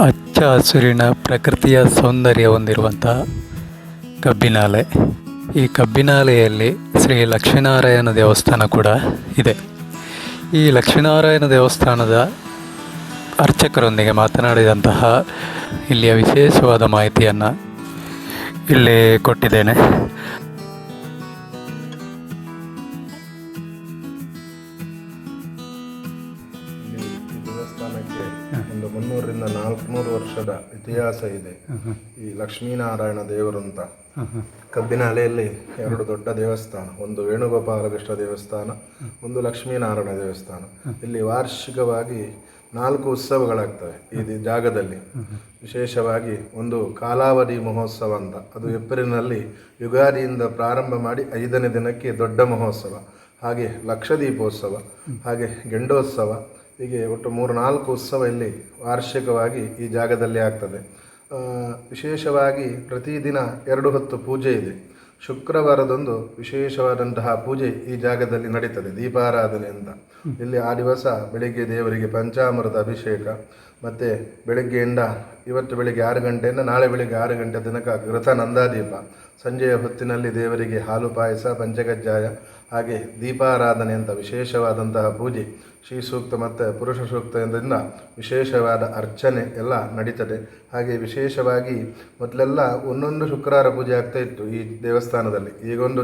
ಹಚ್ಚ ಹಸುರಿನ ಪ್ರಕೃತಿಯ ಸೌಂದರ್ಯ ಹೊಂದಿರುವಂಥ ಕಬ್ಬಿನಾಲೆ. ಈ ಕಬ್ಬಿನಾಲೆಯಲ್ಲಿ ಶ್ರೀ ಲಕ್ಷ್ಮೀನಾರಾಯಣ ದೇವಸ್ಥಾನ ಕೂಡ ಇದೆ. ಈ ಲಕ್ಷ್ಮೀನಾರಾಯಣ ದೇವಸ್ಥಾನದ ಅರ್ಚಕರೊಂದಿಗೆ ಮಾತನಾಡಿದಂತಹ ಇಲ್ಲಿಯ ವಿಶೇಷವಾದ ಮಾಹಿತಿಯನ್ನು ಇಲ್ಲಿ ಕೊಟ್ಟಿದ್ದೇನೆ. ಒಂದು ಮುನ್ನೂರರಿಂದ ನಾಲ್ಕುನೂರು ವರ್ಷದ ಇತಿಹಾಸ ಇದೆ. ಈ ಲಕ್ಷ್ಮೀನಾರಾಯಣ ದೇವರು ಅಂತ. ಕಬ್ಬಿನ ಅಲೆಯಲ್ಲಿ ಎರಡು ದೊಡ್ಡ ದೇವಸ್ಥಾನ, ಒಂದು ವೇಣುಗೋಪಾಲಕೃಷ್ಣ ದೇವಸ್ಥಾನ, ಒಂದು ಲಕ್ಷ್ಮೀನಾರಾಯಣ ದೇವಸ್ಥಾನ. ಇಲ್ಲಿ ವಾರ್ಷಿಕವಾಗಿ ನಾಲ್ಕು ಉತ್ಸವಗಳಾಗ್ತವೆ ಈ ಜಾಗದಲ್ಲಿ. ವಿಶೇಷವಾಗಿ ಒಂದು ಕಾಲಾವಧಿ ಮಹೋತ್ಸವ ಅಂತ. ಅದು ಏಪ್ರಿಲ್ನಲ್ಲಿ ಯುಗಾದಿಯಿಂದ ಪ್ರಾರಂಭ ಮಾಡಿ ಐದನೇ ದಿನಕ್ಕೆ ದೊಡ್ಡ ಮಹೋತ್ಸವ. ಹಾಗೆ ಲಕ್ಷದೀಪೋತ್ಸವ, ಹಾಗೆ ಗೆಂಡೋತ್ಸವ ಹೀಗೆ ಒಟ್ಟು ಮೂರು, ನಾಲ್ಕು ಉತ್ಸವ ಇಲ್ಲಿ ವಾರ್ಷಿಕವಾಗಿ ಈ ಜಾಗದಲ್ಲಿ ಆಗ್ತದೆ. ವಿಶೇಷವಾಗಿ ಪ್ರತಿದಿನ ಎರಡು ಹೊತ್ತು ಪೂಜೆ ಇದೆ. ಶುಕ್ರವಾರದಂದು ವಿಶೇಷವಾದಂತಹ ಪೂಜೆ ಈ ಜಾಗದಲ್ಲಿ ನಡೀತದೆ, ದೀಪಾರಾಧನೆ ಅಂತ. ಇಲ್ಲಿ ಆ ದಿವಸ ಬೆಳಿಗ್ಗೆ ದೇವರಿಗೆ ಪಂಚಾಮೃತ ಅಭಿಷೇಕ, ಮತ್ತು ಬೆಳಗ್ಗೆಯಿಂದ ಇವತ್ತು ಬೆಳಿಗ್ಗೆ ಆರು ಗಂಟೆಯಿಂದ ನಾಳೆ ಬೆಳಿಗ್ಗೆ ಆರು ಗಂಟೆ ತನಕ ಘೃತ ನಂದಾದೀಪ. ಸಂಜೆಯ ಹೊತ್ತಿನಲ್ಲಿ ದೇವರಿಗೆ ಹಾಲು ಪಾಯಸ, ಪಂಚಗಜ್ಜಾಯ, ಹಾಗೆ ದೀಪಾರಾಧನೆ ಅಂತ ವಿಶೇಷವಾದಂತಹ ಪೂಜೆ ಶ್ರೀ ಸೂಕ್ತ ಮತ್ತು ಪುರುಷ ಸೂಕ್ತದಿಂದ ವಿಶೇಷವಾದ ಅರ್ಚನೆ ಎಲ್ಲ ನಡೀತದೆ. ಹಾಗೆ ವಿಶೇಷವಾಗಿ ಮೊದಲೆಲ್ಲ ಒಂದೊಂದು ಶುಕ್ರವಾರ ಪೂಜೆ ಆಗ್ತಾ ಇತ್ತು ಈ ದೇವಸ್ಥಾನದಲ್ಲಿ. ಈಗೊಂದು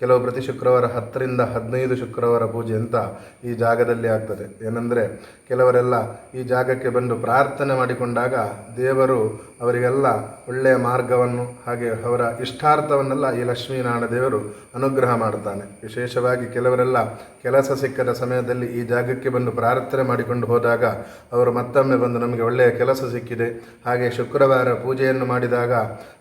ಕೆಲವು ಪ್ರತಿ ಶುಕ್ರವಾರ ಹತ್ತರಿಂದ ಹದಿನೈದು ಶುಕ್ರವಾರ ಪೂಜೆ ಅಂತ ಈ ಜಾಗದಲ್ಲಿ ಆಗ್ತದೆ. ಏನೆಂದರೆ ಕೆಲವರೆಲ್ಲ ಈ ಜಾಗಕ್ಕೆ ಬಂದು ಪ್ರಾರ್ಥನೆ ಮಾಡಿಕೊಂಡಾಗ ದೇವರು ಅವರಿಗೆಲ್ಲ ಒಳ್ಳೆಯ ಮಾರ್ಗವನ್ನು ಹಾಗೆ ಅವರ ಇಷ್ಟಾರ್ಥವನ್ನೆಲ್ಲ ಈ ಲಕ್ಷ್ಮೀನಾರಾಯಣ ದೇವರು ಅನುಗ್ರಹ ಮಾಡ್ತಾನೆ. ವಿಶೇಷವಾಗಿ ಕೆಲವರೆಲ್ಲ ಕೆಲಸ ಸಿಕ್ಕದ ಸಮಯದಲ್ಲಿ ಈ ಜಾಗಕ್ಕೆ ಬಂದು ಪ್ರಾರ್ಥನೆ ಮಾಡಿಕೊಂಡು ಹೋದಾಗ ಅವರು ಮತ್ತೊಮ್ಮೆ ಬಂದು ನಮಗೆ ಒಳ್ಳೆಯ ಕೆಲಸ ಸಿಕ್ಕಿದೆ. ಹಾಗೆ ಶುಕ್ರವಾರ ಪೂಜೆಯನ್ನು ಮಾಡಿದಾಗ,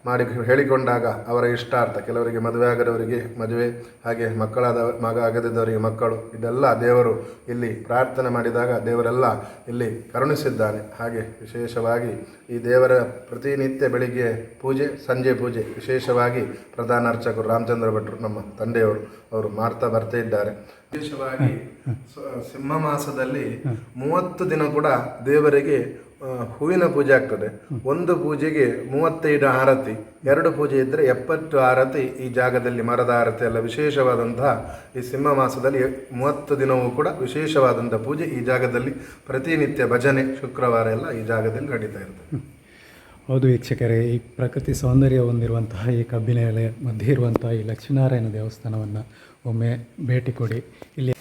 ಮಾಡಿ ಹೇಳಿಕೊಂಡಾಗ ಅವರ ಇಷ್ಟಾರ್ಥ, ಕೆಲವರಿಗೆ ಮದುವೆ ಆಗದವರಿಗೆ ಮದುವೆ, ಹಾಗೆ ಮಕ್ಕಳಾದ ಮಗ ಆಗದಿದ್ದವರಿಗೆ ಮಕ್ಕಳು, ಇದೆಲ್ಲ ದೇವರು ಇಲ್ಲಿ ಪ್ರಾರ್ಥನೆ ಮಾಡಿದಾಗ ದೇವರೆಲ್ಲ ಇಲ್ಲಿ ಕರುಣಿಸಿದ್ದಾನೆ ಹಾಗೆ ವಿಶೇಷವಾಗಿ ಈ ದೇವರ ಪ್ರತಿನಿತ್ಯ ಬೆಳಿಗ್ಗೆ ಪೂಜೆ, ಸಂಜೆ ಪೂಜೆ, ವಿಶೇಷವಾಗಿ ಪ್ರಧಾನ ಅರ್ಚಕರು ರಾಮಚಂದ್ರ ಭಟ್ರು ನಮ್ಮ ತಂದೆಯವರು, ಅವರು ಮಾಡ್ತಾ ಬರ್ತಾ ಇದ್ದಾರೆ. ವಿಶೇಷವಾಗಿ ಸಿಂಹ ಮಾಸದಲ್ಲಿ ಮೂವತ್ತು ದಿನ ಕೂಡ ದೇವರಿಗೆ ಹೂವಿನ ಪೂಜೆ ಆಗ್ತದೆ. ಒಂದು ಪೂಜೆಗೆ ಮೂವತ್ತೈದು ಆರತಿ. ಎರಡು ಪೂಜೆ ಇದ್ದರೆ ಎಪ್ಪತ್ತು ಆರತಿ ಈ ಜಾಗದಲ್ಲಿ ಮರದ ಆರತಿ ಎಲ್ಲ ವಿಶೇಷವಾದಂತಹ ಈ ಸಿಂಹ ಮಾಸದಲ್ಲಿ ಮೂವತ್ತು ದಿನವೂ ಕೂಡ ವಿಶೇಷವಾದಂಥ ಪೂಜೆ ಈ ಜಾಗದಲ್ಲಿ ಪ್ರತಿನಿತ್ಯ ಭಜನೆ ಶುಕ್ರವಾರ ಎಲ್ಲ ಈ ಜಾಗದಲ್ಲಿ ನಡೀತಾ ಇರ್ತದೆ. ಹೌದು ವೀಕ್ಷಕರೇ, ಈ ಪ್ರಕೃತಿ ಸೌಂದರ್ಯ ಹೊಂದಿರುವಂತಹ ಈ ಕಬ್ಬಿನ ಎಲೆ, ಮಧ್ಯೆ ಇರುವಂತಹ ಈ ಲಕ್ಷ್ಮೀನಾರಾಯಣ ದೇವಸ್ಥಾನವನ್ನು ಒಮ್ಮೆ ಭೇಟಿ ಕೊಡಿ. ಇಲ್ಲಿ